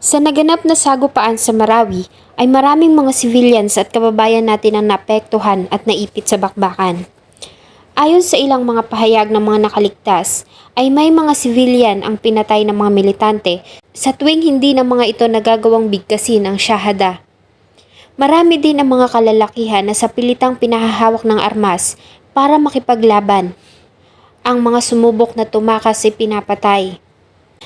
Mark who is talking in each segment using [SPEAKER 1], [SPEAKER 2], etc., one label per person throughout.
[SPEAKER 1] Sa naganap na sagupaan sa Marawi ay maraming mga civilians at kababayan natin ang naapektuhan at naipit sa bakbakan. Ayon sa ilang mga pahayag ng mga nakaligtas, ay may mga civilian ang pinatay ng mga militante sa tuwing hindi ng mga ito nagagawang bigkasin ang shahada. Marami din ang mga kalalakihan na sa pilitang pinahahawak ng armas para makipaglaban. Ang mga sumubok na tumakas ay pinapatay.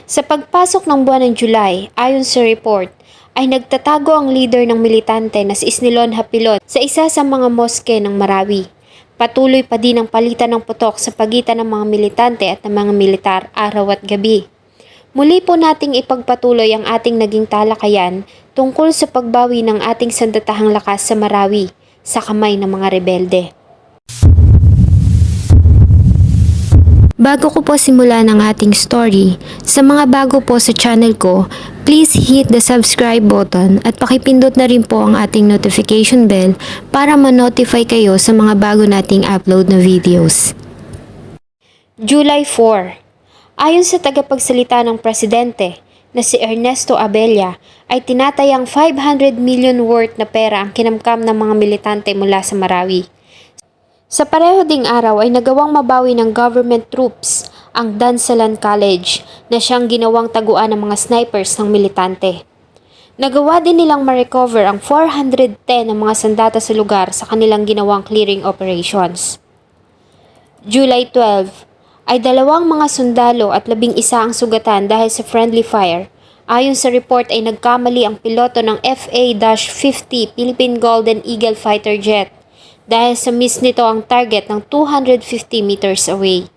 [SPEAKER 1] Sa pagpasok ng buwan ng July, ayon sa report, ay nagtatago ang leader ng militante na si Isnilon Hapilot sa isa sa mga moske ng Marawi. Patuloy pa din ang palitan ng putok sa pagitan ng mga militante at ng mga militar araw at gabi. Muli po nating ipagpatuloy ang ating naging talakayan tungkol sa pagbawi ng ating sandatahang lakas sa Marawi sa kamay ng mga rebelde. Bago ko po simulan ang ating story, sa mga bago po sa channel ko, please hit the subscribe button at pakipindot na rin po ang ating notification bell para ma-notify kayo sa mga bago nating upload na videos. July 4 Ayon sa tagapagsalita ng presidente na si Ernesto Abella ay tinatayang 500 million worth na pera ang kinamkam ng mga militante mula sa Marawi. Sa pareho ding araw ay nagawang mabawi ng government troops ang Dansalan College na siyang ginawang taguan ng mga snipers ng militante. Nagawa din nilang ma-recover ang 410 ng mga sandata sa lugar sa kanilang ginawang clearing operations. July 12 ay dalawang mga sundalo at labing isa ang sugatan dahil sa friendly fire. Ayon sa report ay nagkamali ang piloto ng FA-50 Philippine Golden Eagle fighter jet dahil sa miss nito ang target ng 250 meters away.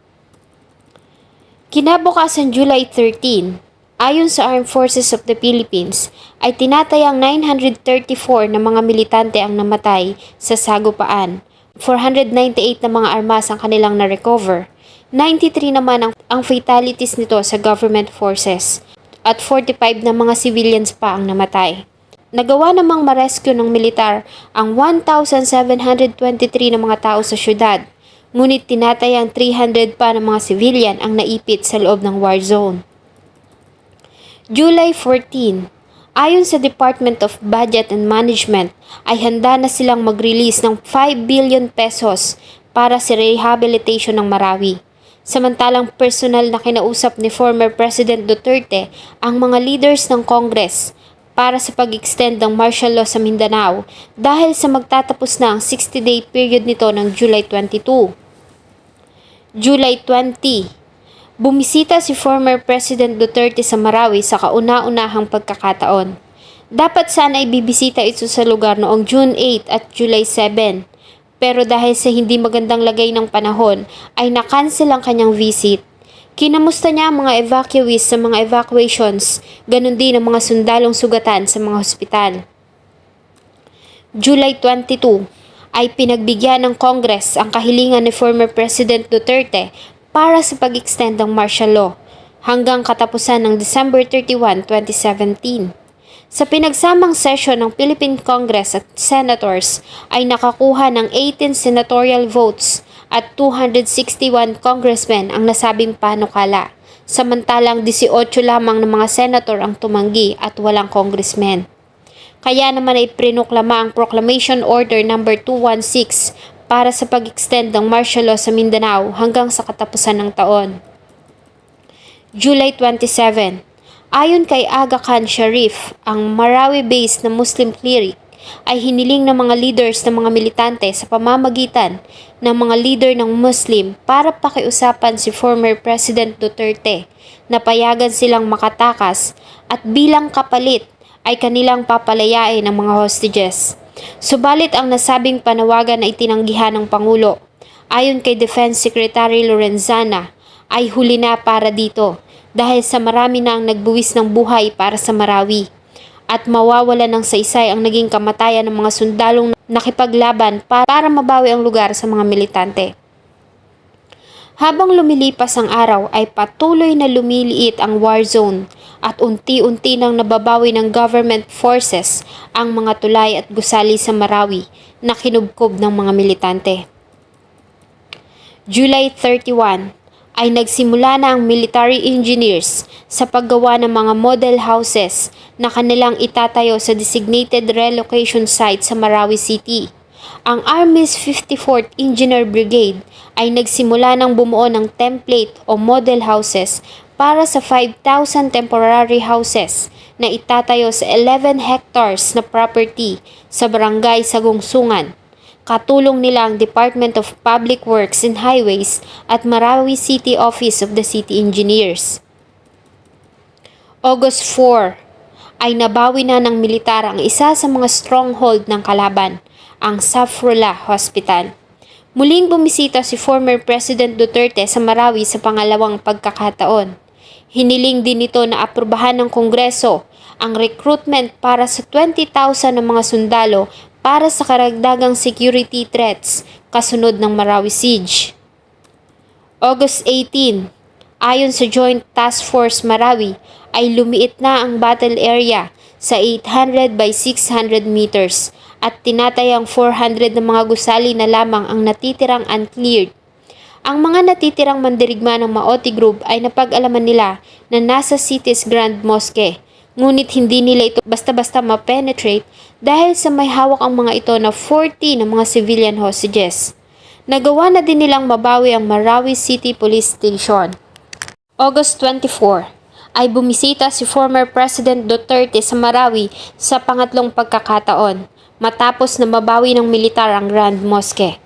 [SPEAKER 1] Kinabukasan July 13, ayon sa Armed Forces of the Philippines, ay tinatayang 934 na mga militante ang namatay sa sagupaan. 498 na mga armas ang kanilang na-recover. 93 naman ang, ang fatalities nito sa government forces at 45 na mga civilians pa ang namatay. Nagawa namang marescue ng militar ang 1,723 na mga tao sa syudad, ngunit tinatayang 300 pa ng mga civilian ang naipit sa loob ng war zone. July 14, ayon sa Department of Budget and Management, ay handa na silang mag-release ng 5 billion pesos para sa rehabilitation ng Marawi. Samantalang personal na kinausap ni former President Duterte ang mga leaders ng Congress para sa pag-extend ng martial law sa Mindanao dahil sa magtatapos na ang 60-day period nito ng July 22. July 20, bumisita si former President Duterte sa Marawi sa kauna-unahang pagkakataon. Dapat sana ibibisita ito sa lugar noong June 8 at July 7, pero dahil sa hindi magandang lagay ng panahon ay nakancel ang kanyang visit. Kinamusta niya ang mga evacuees sa mga evacuations, ganun din ang mga sundalong sugatan sa mga hospital. July 22 ay pinagbigyan ng Congress ang kahilingan ni former President Duterte para sa pag-extend ng martial law hanggang katapusan ng December 31, 2017. Sa pinagsamang session ng Philippine Congress at Senators ay nakakuha ng 18 senatorial votes at 261 congressmen ang nasabing panukala, samantalang 18 lamang ng mga senator ang tumanggi at walang congressmen. Kaya naman ay prinuklama ang Proclamation Order No. 216 para sa pag-extend ng martial law sa Mindanao hanggang sa katapusan ng taon. July 27 Ayon kay Aga Khan Sharif, ang Marawi-based na Muslim cleric ay hiniling ng mga leaders ng mga militante sa pamamagitan ng mga leader ng Muslim para pakiusapan si former President Duterte na payagan silang makatakas at bilang kapalit ay kanilang papalayain ng mga hostages. Subalit ang nasabing panawagan ay tinanggihan ng Pangulo. Ayon kay Defense Secretary Lorenzana, ay huli na para dito dahil sa marami na ang nagbuwis ng buhay para sa Marawi at mawawala ng saysay ang naging kamatayan ng mga sundalong nakipaglaban para mabawi ang lugar sa mga militante. Habang lumilipas ang araw ay patuloy na lumiliit ang war zone at unti-unti nang nababawi ng government forces ang mga tulay at gusali sa Marawi na kinubkob ng mga militante. July 31, ay nagsimula na ang military engineers sa paggawa ng mga model houses na kanilang itatayo sa designated relocation site sa Marawi City. Ang Army's 54th Engineer Brigade ay nagsimula ng bumuo ng template o model houses para sa 5,000 temporary houses na itatayo sa 11 hectares na property sa barangay Sagungsungan. Katulong nila ang Department of Public Works and Highways at Marawi City Office of the City Engineers. August 4 ay nabawi na ng militar ang isa sa mga stronghold ng kalaban, ang Safrula Hospital. Muling bumisita si former President Duterte sa Marawi sa pangalawang pagkakataon. Hiniling din nito na aprubahan ng Kongreso ang recruitment para sa 20,000 ng mga sundalo para sa karagdagang security threats kasunod ng Marawi Siege. August 18, ayon sa Joint Task Force Marawi, ay lumiit na ang battle area sa 800 by 600 meters at tinatayang 400 na mga gusali na lamang ang natitirang uncleared. Ang mga natitirang mandirigma ng Maoti Group ay napag-alaman nila na nasa city's Grand Mosque, ngunit hindi nila ito basta-basta ma-penetrate dahil sa may hawak ang mga ito na 40 ng mga civilian hostages. Nagawa na din nilang mabawi ang Marawi City Police Station. August 24 ay bumisita si former President Duterte sa Marawi sa pangatlong pagkakataon matapos na mabawi ng militar ang Grand Mosque.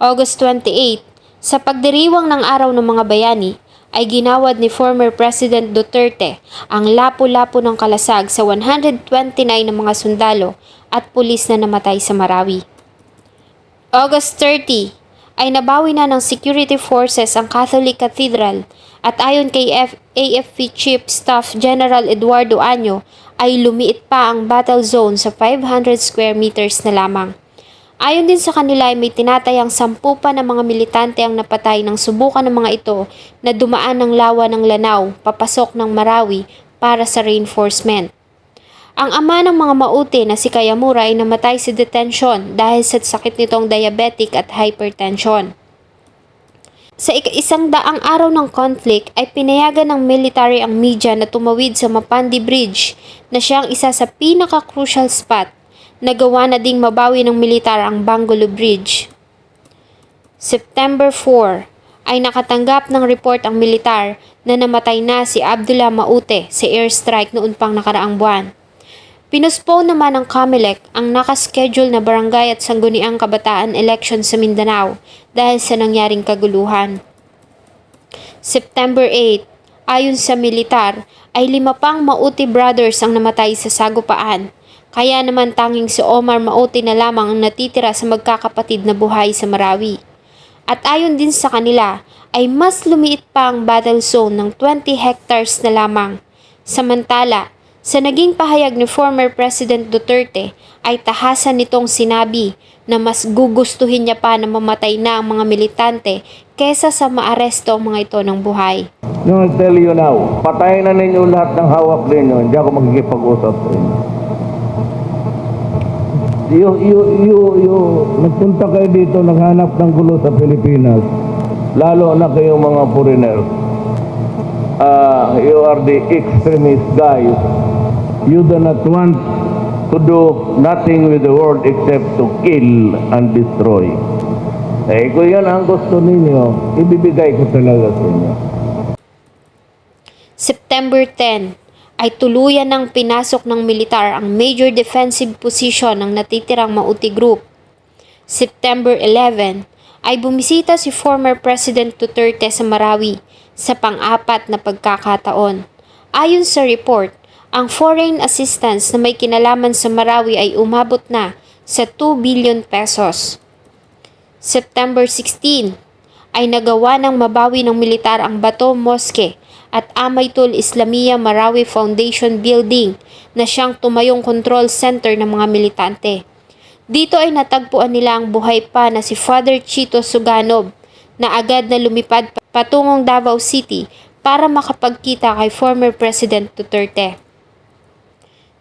[SPEAKER 1] August 28, sa pagdiriwang ng Araw ng Mga Bayani, ay ginawad ni former President Duterte ang lapu-lapu ng kalasag sa 129 ng mga sundalo at pulis na namatay sa Marawi. August 30 ay nabawi na ng security forces ang Catholic Cathedral at ayon kay F- AFP Chief Staff General Eduardo Año ay lumiit pa ang battle zone sa 500 square meters na lamang. Ayon din sa kanila ay may tinatayang sampu pa ng mga militante ang napatay nang subukan ng mga ito na dumaan ng lawa ng Lanao papasok ng Marawi para sa reinforcement. Ang ama ng mga mauti na si Kayamura ay namatay sa detention dahil sa sakit nitong diabetic at hypertension. Sa isang daang araw ng conflict ay pinayagan ng military ang media na tumawid sa Mapandi Bridge na siyang isa sa pinaka-crucial spot Nagawa na ding mabawi ng militar ang Bangulo Bridge. September 4 ay nakatanggap ng report ang militar na namatay na si Abdullah Maute sa airstrike noon pang nakaraang buwan. Pinuspone naman ng COMELEC ang nakaschedule na barangay at sangguniang kabataan election sa Mindanao dahil sa nangyaring kaguluhan. September 8, ayon sa militar, ay lima pang Mauti brothers ang namatay sa sagupaan kaya naman tanging si Omar Maote na lamang ang natitira sa magkakapatid na buhay sa Marawi. At ayon din sa kanila, ay mas lumiit pa ang battle zone ng 20 hectares na lamang. Samantala, sa naging pahayag ni former President Duterte ay tahasan nitong sinabi na mas gugustuhin niya pa na mamatay na ang mga militante kesa sa maaresto ang mga ito ng buhay.
[SPEAKER 2] No, I'll tell you now, patayin na ninyo lahat ng hawak ninyo, hindi ako magkikipag-usap sa inyo. You, you, you, you, nagpunta kayo dito, naghanap ng gulo sa Pilipinas, lalo na kayong mga foreigners. Uh, you are the extremist guys. You do not want to do nothing with the world except to kill and destroy. Eh, kung yan ang gusto ninyo, ibibigay ko talaga sa inyo.
[SPEAKER 1] September 10 ay tuluyan ng pinasok ng militar ang major defensive position ng natitirang Mauti Group. September 11 ay bumisita si former President Duterte sa Marawi sa pang-apat na pagkakataon. Ayon sa report, ang foreign assistance na may kinalaman sa Marawi ay umabot na sa 2 billion pesos. September 16 ay nagawa ng mabawi ng militar ang Bato Mosque at Amaytul Islamia Marawi Foundation Building na siyang tumayong control center ng mga militante. Dito ay natagpuan nila ang buhay pa na si Father Chito Suganob na agad na lumipad patungong Davao City para makapagkita kay former President Duterte.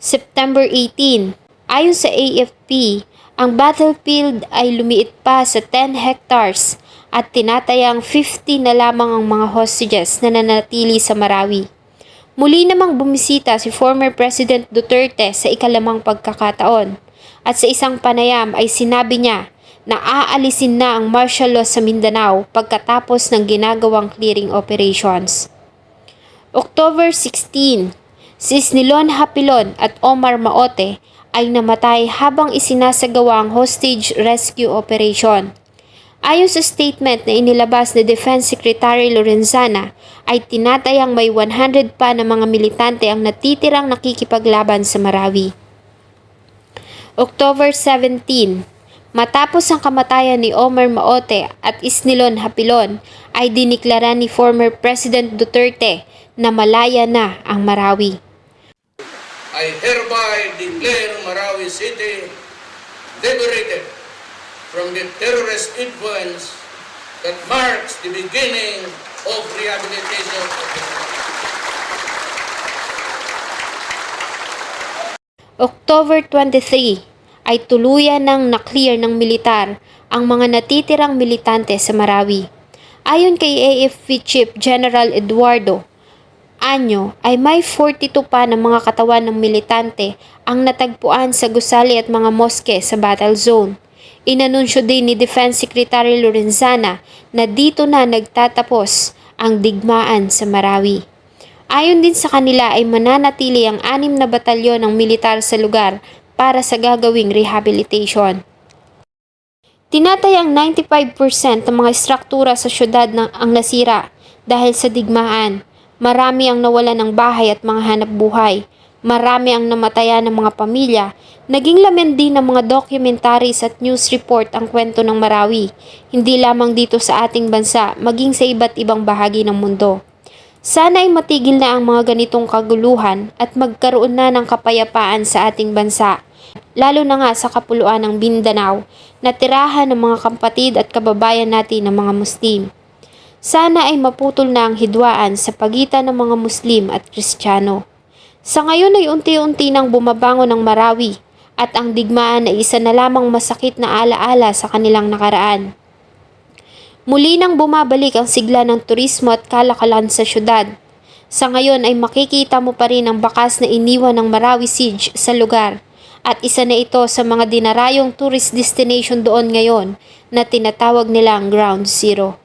[SPEAKER 1] September 18, ayon sa AFP, ang battlefield ay lumiit pa sa 10 hectares at tinatayang 50 na lamang ang mga hostages na nanatili sa Marawi. Muli namang bumisita si former President Duterte sa ikalamang pagkakataon at sa isang panayam ay sinabi niya na aalisin na ang martial law sa Mindanao pagkatapos ng ginagawang clearing operations. October 16, si Snilon Hapilon at Omar Maote ay namatay habang isinasagawa ang hostage rescue operation. Ayon sa statement na inilabas ni Defense Secretary Lorenzana, ay tinatayang may 100 pa na mga militante ang natitirang nakikipaglaban sa Marawi. October 17, matapos ang kamatayan ni Omar Maote at Isnilon Hapilon, ay diniklara ni former President Duterte na malaya na ang Marawi.
[SPEAKER 3] I hereby declare Marawi City liberated from the terrorist influence that marks the beginning of rehabilitation of
[SPEAKER 1] October 23 ay tuluyan ng naklear ng militar ang mga natitirang militante sa Marawi. Ayon kay AFP Chief General Eduardo Anyo ay may 42 pa ng mga katawan ng militante ang natagpuan sa gusali at mga moske sa battle zone. Inanunsyo din ni Defense Secretary Lorenzana na dito na nagtatapos ang digmaan sa Marawi. Ayon din sa kanila ay mananatili ang anim na batalyon ng militar sa lugar para sa gagawing rehabilitation. Tinatayang 95% ng mga struktura sa syudad ng, ang nasira dahil sa digmaan. Marami ang nawalan ng bahay at mga hanap buhay. Marami ang namatayan ng mga pamilya. Naging laman din ng mga documentaries at news report ang kwento ng Marawi, hindi lamang dito sa ating bansa, maging sa iba't ibang bahagi ng mundo. Sana ay matigil na ang mga ganitong kaguluhan at magkaroon na ng kapayapaan sa ating bansa, lalo na nga sa kapuluan ng Mindanao na tirahan ng mga kapatid at kababayan natin ng mga Muslim. Sana ay maputol na ang hidwaan sa pagitan ng mga Muslim at Kristiyano. Sa ngayon ay unti-unti nang bumabangon ng Marawi at ang digmaan ay isa na lamang masakit na alaala sa kanilang nakaraan. Muli nang bumabalik ang sigla ng turismo at kalakalan sa syudad. Sa ngayon ay makikita mo pa rin ang bakas na iniwan ng Marawi Siege sa lugar at isa na ito sa mga dinarayong tourist destination doon ngayon na tinatawag nilang Ground Zero.